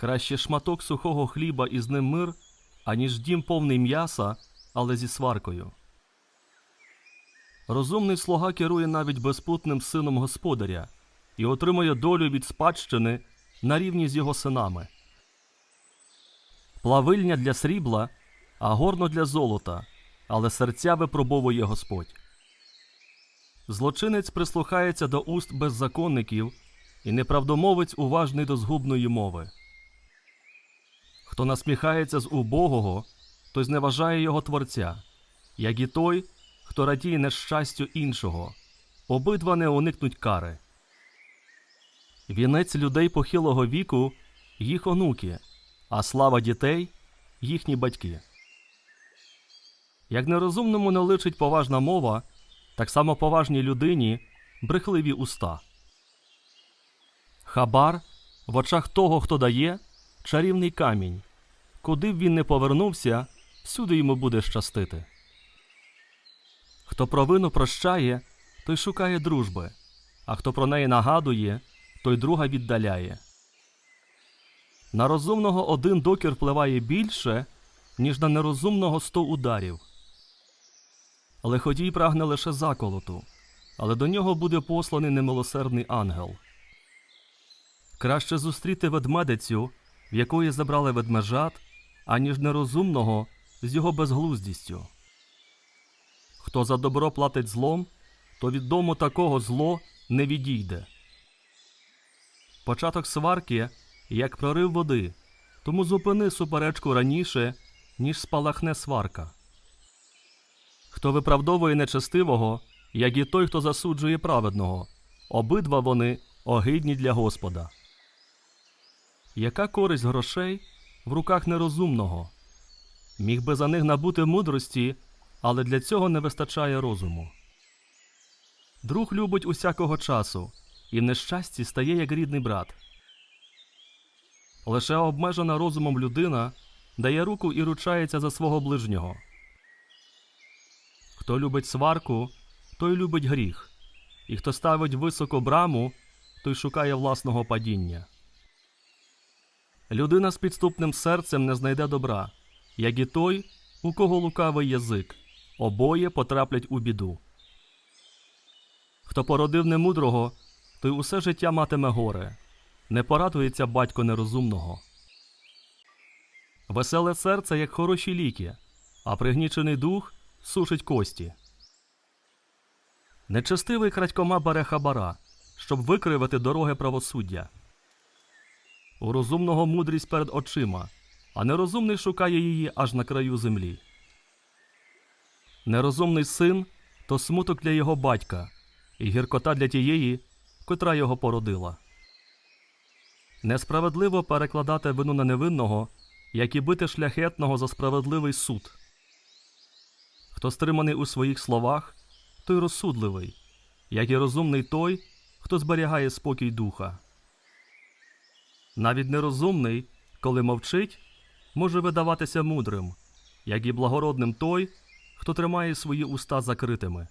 Краще шматок сухого хліба і з ним мир, аніж дім повний м'яса, але зі сваркою. Розумний слуга керує навіть безпутним сином господаря і отримує долю від спадщини на рівні з його синами. Плавильня для срібла, а горно для золота, але серця випробовує Господь. Злочинець прислухається до уст беззаконників, і неправдомовець уважний до згубної мови. Хто насміхається з убогого, той зневажає його творця, як і той, хто радіє нещастю іншого, обидва не уникнуть кари. Вінець людей похилого віку їх онуки, а слава дітей їхні батьки. Як нерозумному не личить поважна мова, так само поважній людині брехливі уста. Хабар в очах того, хто дає, чарівний камінь. Куди б він не повернувся, всюди йому буде щастити. Хто провину прощає, той шукає дружби, а хто про неї нагадує, той друга віддаляє. На розумного один докір впливає більше, ніж на нерозумного сто ударів. Лиходій прагне лише заколоту, але до нього буде посланий немилосердний ангел. Краще зустріти ведмедицю, в якої забрали ведмежат, аніж нерозумного з його безглуздістю. Хто за добро платить злом, то від дому такого зло не відійде. Початок сварки як прорив води, тому зупини суперечку раніше, ніж спалахне сварка. Хто виправдовує нечестивого, як і той, хто засуджує праведного, обидва вони огидні для Господа. Яка користь грошей в руках нерозумного? Міг би за них набути мудрості, але для цього не вистачає розуму. Друг любить усякого часу, і в нещасті стає як рідний брат. Лише обмежена розумом людина дає руку і ручається за свого ближнього. Хто любить сварку, той любить гріх, і хто ставить високо браму, той шукає власного падіння. Людина з підступним серцем не знайде добра, як і той, у кого лукавий язик, обоє потраплять у біду. Хто породив немудрого, той усе життя матиме горе, не порадується батько нерозумного. Веселе серце, як хороші ліки, а пригнічений дух сушить кості. Нечестивий крадькома бере хабара, щоб викривати дороги правосуддя. У розумного мудрість перед очима, а нерозумний шукає її аж на краю землі. Нерозумний син то смуток для його батька, і гіркота для тієї, котра його породила. Несправедливо перекладати вину на невинного, як і бити шляхетного за справедливий суд. Хто стриманий у своїх словах, той розсудливий, як і розумний той, хто зберігає спокій духа. Навіть нерозумний, коли мовчить, може видаватися мудрим, як і благородним той, хто тримає свої уста закритими.